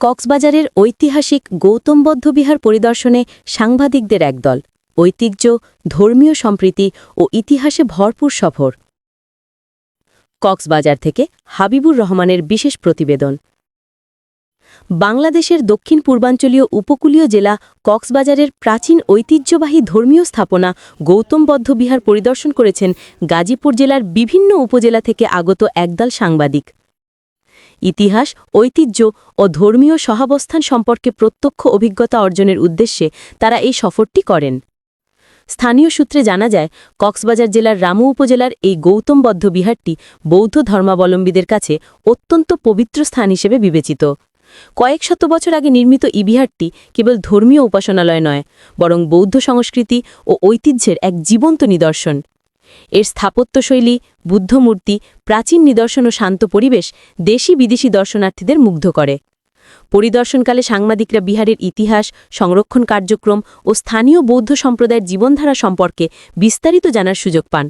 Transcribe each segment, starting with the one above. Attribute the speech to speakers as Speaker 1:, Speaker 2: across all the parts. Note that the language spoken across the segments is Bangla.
Speaker 1: কক্সবাজারের ঐতিহাসিক গৌতম বিহার পরিদর্শনে সাংবাদিকদের একদল, ঐতিহ্য, ধর্মীয় সম্প্রীতি ও ইতিহাসে ভরপুর সফর। কক্সবাজার থেকে হাবিবুর রহমানের বিশেষ প্রতিবেদন। বাংলাদেশের দক্ষিণ পূর্বাঞ্চলীয় উপকূলীয় জেলা কক্সবাজারের প্রাচীন ঐতিহ্যবাহী ধর্মীয় স্থাপনা গৌতম বদ্ধ বিহার পরিদর্শন করেছেন গাজীপুর জেলার বিভিন্ন উপজেলা থেকে আগত একদল সাংবাদিক। ইতিহাস, ঐতিহ্য ও ধর্মীয় সহাবস্থান সম্পর্কে প্রত্যক্ষ অভিজ্ঞতা অর্জনের উদ্দেশ্যে তারা এই সফরটি করেন। স্থানীয় সূত্রে জানা যায়, কক্সবাজার জেলার রামু উপজেলার এই গৌতম বদ্ধ বিহারটি বৌদ্ধ ধর্মাবলম্বীদের কাছে অত্যন্ত পবিত্র স্থান হিসেবে বিবেচিত। কয়েক শত বছর আগে নির্মিত এই বিহারটি কেবল ধর্মীয় উপাসনালয় নয়, বরং বৌদ্ধ সংস্কৃতি ও ঐতিহ্যের এক জীবন্ত নিদর্শন। এর স্থাপত্যশৈলী, বুদ্ধমূর্তি, প্রাচীন নিদর্শন ও শান্ত পরিবেশ দেশি বিদেশি দর্শনার্থীদের মুগ্ধ করে। পরিদর্শনকালে সাংবাদিকরা বিহারের ইতিহাস, সংরক্ষণ কার্যক্রম ও স্থানীয় বৌদ্ধ সম্প্রদায়ের জীবনধারা সম্পর্কে বিস্তারিত জানার সুযোগ পান।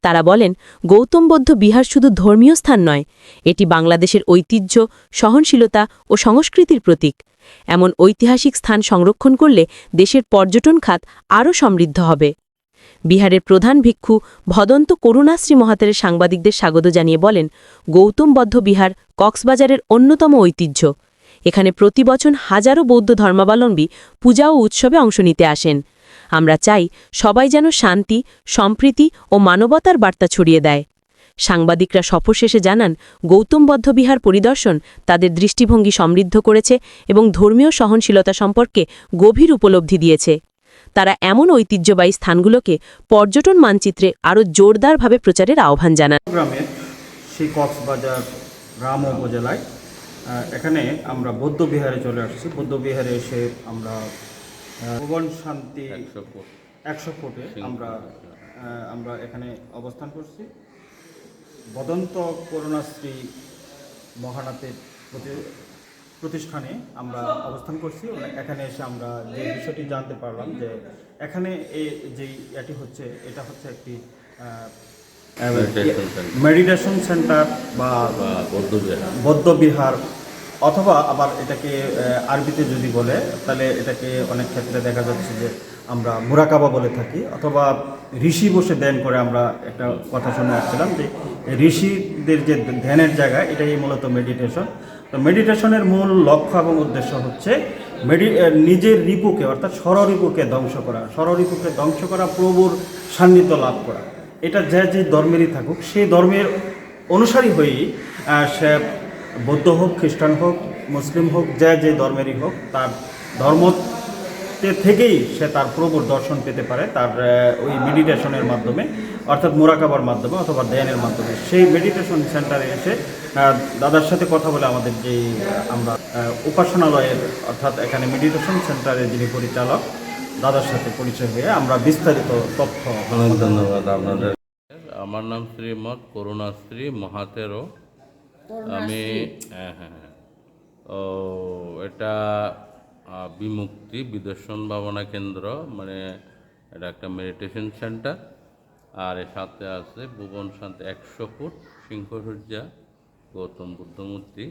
Speaker 1: তারা বলেন, গৌতম বৌদ্ধ বিহার শুধু ধর্মীয় স্থান নয়, এটি বাংলাদেশের ঐতিহ্য, সহনশীলতা ও সংস্কৃতির প্রতীক। এমন ঐতিহাসিক স্থান সংরক্ষণ করলে দেশের পর্যটন খাত আরও সমৃদ্ধ হবে। বিহারের প্রধান ভিক্ষু ভদন্ত করুণাশ্রী মহাতের সাংবাদিকদের স্বাগত জানিয়ে বলেন, গৌতম বদ্ধ বিহার কক্সবাজারের অন্যতম ঐতিহ্য। এখানে প্রতি বছর হাজারো বৌদ্ধ ধর্মাবলম্বী পূজা ও উৎসবে অংশ নিতে আসেন। আমরা চাই সবাই যেন শান্তি, সম্প্রীতি ও মানবতার বার্তা ছড়িয়ে দেয়। সাংবাদিকরা সফর শেষে জানান, গৌতম বদ্ধ বিহার পরিদর্শন তাদের দৃষ্টিভঙ্গি সমৃদ্ধ করেছে এবং ধর্মীয় সহনশীলতা সম্পর্কে গভীর উপলব্ধি দিয়েছে। তারা এমন ঐতিহ্যবাহী স্থানগুলোকে পর্যটন মানচিত্রে আরও জোরদারভাবে প্রচারের আহ্বান জানান।
Speaker 2: গ্রামের সেই কক্সবাজার গ্রাম উপজেলায় এখানে আমরা বৌদ্ধ বিহারে চলে আসছি। বৌদ্ধ বিহারে এসে আমরা ভুবন শান্তি একশো ফুটে। আমরা আমরা এখানে অবস্থান করছি। বদন্ত করুণাশ্রী মহানাথের প্রতি- প্রতিষ্ঠানে আমরা অবস্থান করছি এখানে এসে আমরা যে বিষয়টি জানতে পারলাম যে এখানে এই যে এটি হচ্ছে এটা হচ্ছে একটি মেডিটেশন সেন্টার বা
Speaker 3: বৌদ্ধ বিহার।
Speaker 2: অথবা আবার এটাকে আরবিতে যদি বলে তাহলে এটাকে অনেক ক্ষেত্রে দেখা যাচ্ছে যে আমরা মুরাকাবা বলে থাকি অথবা ঋষি বসে ধ্যান করে আমরা একটা কথা শুনে আসছিলাম যে ঋষিদের যে ধ্যানের জায়গা এটাই মূলত মেডিটেশন তো মেডিটেশনের মূল লক্ষ্য এবং উদ্দেশ্য হচ্ছে মেডি নিজের রিপুকে, অর্থাৎ সররিপুকে ধ্বংস করা। সররিপুকে ধ্বংস করা, প্রভুর সান্নিধ্য লাভ করা। এটা যে যে ধর্মেরই থাকুক, সেই ধর্মের অনুসারী হয়েই সে বৌদ্ধ হোক, খ্রিস্টান হোক, মুসলিম হোক, যে যে ধর্মেরই হোক, তার ধর্ম থেকেই সে তার প্রভুর দর্শন পেতে পারে তার ওই মেডিটেশনের মাধ্যমে অর্থাৎ মোরাকাবার মাধ্যমে অথবা ধ্যানের মাধ্যমে। সেই মেডিটেশন সেন্টারে এসে দাদার সাথে কথা বলে আমাদের যেই আহ, আমরা উপাসনালয়ের অর্থাৎ এখানে মেডিটেশন সেন্টারের যিনি পরিচালক দাদার সাথে পরিচয় হয়ে আমরা বিস্তারিত তথ্য
Speaker 3: অনেক ধন্যবাদ আপনাদের। আমার নাম শ্রীমৎ করুণাশ্রী মহাতেরো। আমি হ্যাঁ হ্যাঁ হ্যাঁ। ও এটা বিমুক্তি বিদর্শন ভাবনা কেন্দ্র মানে এটা একটা মেডিটেশন সেন্টার আর এর সাথে আছে ভুবন শান্তি একশো ফুট সিংহসূর্যা গৌতম বুদ্ধ মূর্তি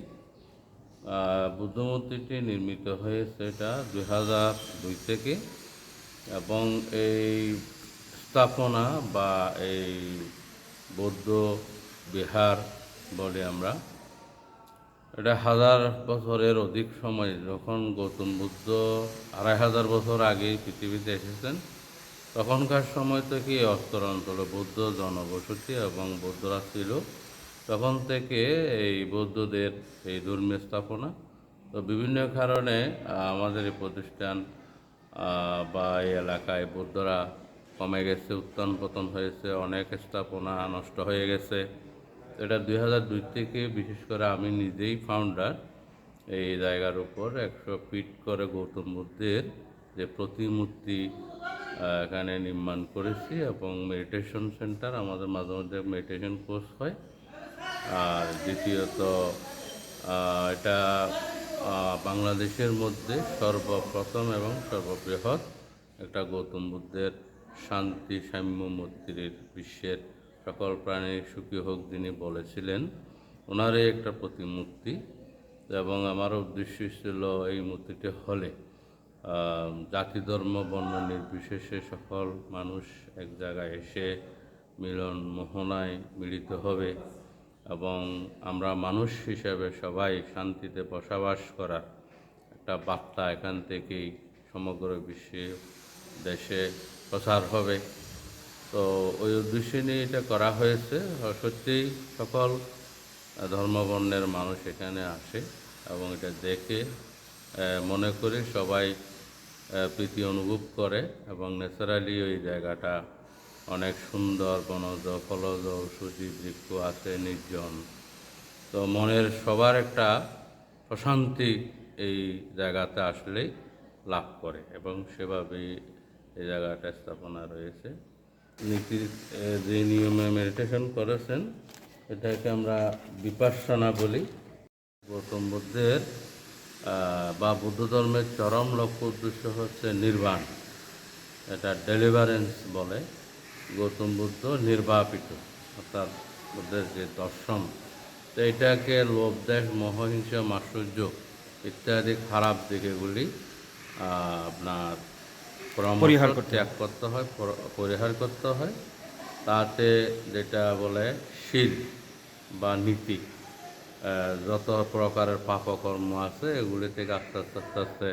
Speaker 3: বুদ্ধমূর্তিটি নির্মিত হয়েছে এটা দুই হাজার দুই থেকে, এবং এই স্থাপনা বা এই বৌদ্ধ বিহার বলে আমরা এটা হাজার বছরের অধিক সময় যখন গৌতম বুদ্ধ আড়াই হাজার বছর আগে পৃথিবীতে এসেছেন, তখনকার সময় থেকে অস্তর অঞ্চলে বৌদ্ধ, জনবসতি এবং বৌদ্ধরা ছিল, তখন থেকে এই বৌদ্ধদের এই ধর্মীয় স্থাপনা তো বিভিন্ন কারণে আমাদের এই প্রতিষ্ঠান বা এই এলাকায় বৌদ্ধরা কমে গেছে, উত্থান পতন হয়েছে, অনেক স্থাপনা নষ্ট হয়ে গেছে। এটা দুই হাজার দুই থেকে, বিশেষ করে আমি নিজেই ফাউন্ডার এই জায়গার উপর একশো ফিট করে গৌতম বুদ্ধের যে প্রতিমূর্তি এখানে নির্মাণ করেছি এবং মেডিটেশন সেন্টার আমাদের মাঝে মধ্যে মেডিটেশন কোর্স হয়। আর দ্বিতীয়ত এটা বাংলাদেশের মধ্যে সর্বপ্রথম এবং সর্ববৃহৎ একটা গৌতম বুদ্ধের শান্তি সাম্য মূর্তির বিশ্বের সকল প্রাণী সুখী হোক যিনি বলেছিলেন। ওনারই একটা প্রতিমূর্তি এবং আমার উদ্দেশ্য ছিল এই মূর্তিটি হলে জাতি ধর্ম, বর্ণ নির্বিশেষে সকল মানুষ এক জায়গায় এসে মিলন মোহনায় মিলিত হবে এবং আমরা মানুষ হিসেবে সবাই শান্তিতে বসবাস করার একটা বার্তা এখান থেকেই সমগ্র বিশ্বে দেশে প্রচার হবে। তো ওই উদ্দেশ্যে নিয়ে এটা করা হয়েছে। সত্যিই সকল ধর্মবর্ণের মানুষ এখানে আসে এবং এটা দেখে মনে করে সবাই প্রীতি অনুভব করে এবং ন্যাচারালি ওই জায়গাটা অনেক সুন্দর, বনজ, ফলজ, সজীব, বৃক্ষ আছে, নির্জন। তো মনের সবার একটা প্রশান্তি এই জায়গাতে আসলেই লাভ করে এবং সেভাবেই এই জায়গাটা স্থাপনা রয়েছে। নীতির যে নিয়মে মেডিটেশন করেছেন, এটাকে আমরা বিপাসনা বলি। গৌতম বুদ্ধের বা বুদ্ধ ধর্মের চরম লক্ষ্য উদ্দেশ্য হচ্ছে নির্বাণ। এটা ডেলিভারেন্স বলে। গৌতম বুদ্ধ নির্বাপিত, অর্থাৎ বুদ্ধের যে দর্শন, তো এটাকে লোভ দেশ মহহিংসা মাৎসর্য ইত্যাদি খারাপ দিকেগুলি আপনার
Speaker 2: পরিহার করতে
Speaker 3: ত্যাগ করতে হয় পরিহার করতে হয়। তাতে যেটা বলে শীল বা নীতি যত প্রকারের পাপকর্ম আছে এগুলি থেকে আস্তে আস্তে আস্তে আস্তে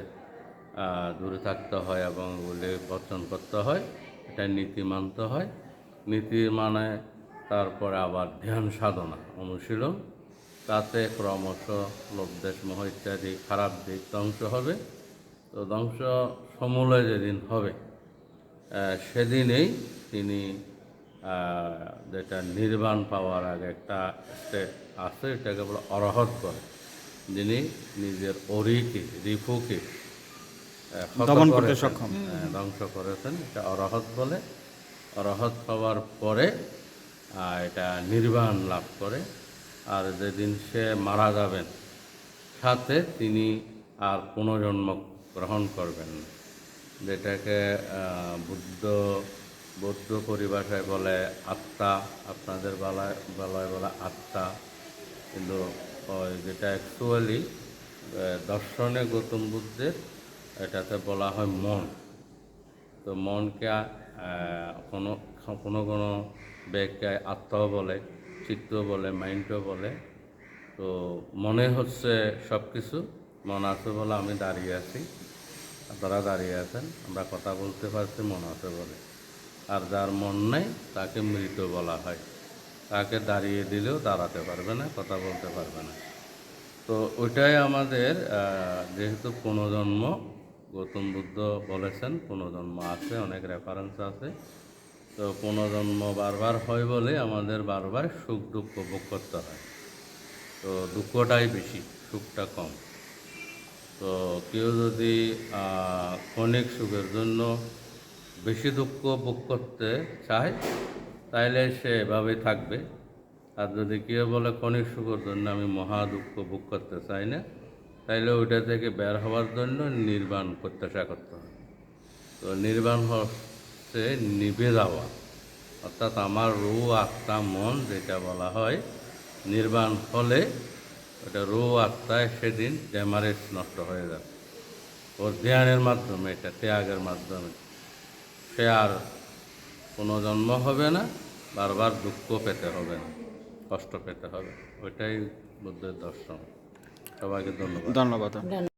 Speaker 3: দূরে থাকতে হয় এবং এগুলি বর্জন করতে হয়। এটা নীতি মানতে হয়। নীতি মানে তারপরে আবার ধ্যান সাধনা অনুশীলন। তাতে ক্রমশ লোকদেশ মোহ ইত্যাদি খারাপ দিক ধ্বংস হবে। তো ধ্বংস সমূলে যেদিন হবে সেদিনেই তিনি যেটা নির্বাণ পাওয়ার আগে একটা স্টেট আছে এটাকে বলে অরহত করে। যিনি নিজের অরিকে রিফুকে
Speaker 2: দমন করতে সক্ষম।
Speaker 3: হ্যাঁ, ধ্বংস করেছেন এটা অরহত বলে। অরহত হওয়ার পরে এটা নির্বাণ লাভ করে। আর যেদিন সে মারা যাবেন সাথে তিনি আর পুনর্জন্ম গ্রহণ করবেন না। যেটাকে বুদ্ধ, বৌদ্ধ পরিভাষায় বলে আত্মা, আপনাদের বেলায় বেলায় বলে আত্মা। কিন্তু যেটা অ্যাকচুয়ালি দর্শনে গৌতম বুদ্ধের, এটাতে বলা হয় মন। তো মনকে কোনো কোনো কোনো ব্যাগকে আত্মাও বলে চিত্ত বলে, মাইন্ডও বলে। তো মনে হচ্ছে সব কিছু মন আছে বলে আমি দাঁড়িয়ে আছি। আপনারা দাঁড়িয়ে আছেন, আমরা কথা বলতে পারছি, মন আছে বলে। আর যার মন নেই, তাকে মৃত বলা হয়। তাকে দাঁড়িয়ে দিলেও দাঁড়াতে পারবে না, কথা বলতে পারবে না। তো ওইটাই আমাদের যেহেতু পুনর্জন্ম গৌতম বুদ্ধ বলেছেন পুনর্জন্ম আছে, অনেক রেফারেন্স আছে। তো পুনর্জন্ম বারবার হয় বলে আমাদের বারবার সুখ দুঃখ ভোগ করতে হয়। তো দুঃখটাই বেশি, সুখটা কম। তো কেউ যদি ক্ষণিক সুখের জন্য বেশি দুঃখ ভোগ করতে চায় তাহলে সে এভাবেই থাকবে। আর যদি কেউ বলে ক্ষণিক সুখের জন্য আমি মহা দুঃখ ভোগ করতে চাই না, তাইলে ওইটা থেকে বের হওয়ার জন্য নির্বাণ প্রত্যাশা করতে হয় তো নির্বাণ হচ্ছে নিভে যাওয়া অর্থাৎ আমার রু, আত্মা, মন যেটা বলা হয়, নির্বাণ হলে ওটা রো আত্মায় সেদিন ড্যামারেজ নষ্ট হয়ে যাবে। ওর ধ্যানের মাধ্যমে, এটা ত্যাগের মাধ্যমে। সে আর কোনো জন্ম হবে না, বারবার দুঃখ পেতে হবে না, কষ্ট পেতে হবে। ওইটাই বুদ্ধের দর্শন। সবাইকে ধন্যবাদ।
Speaker 2: ধন্যবাদ।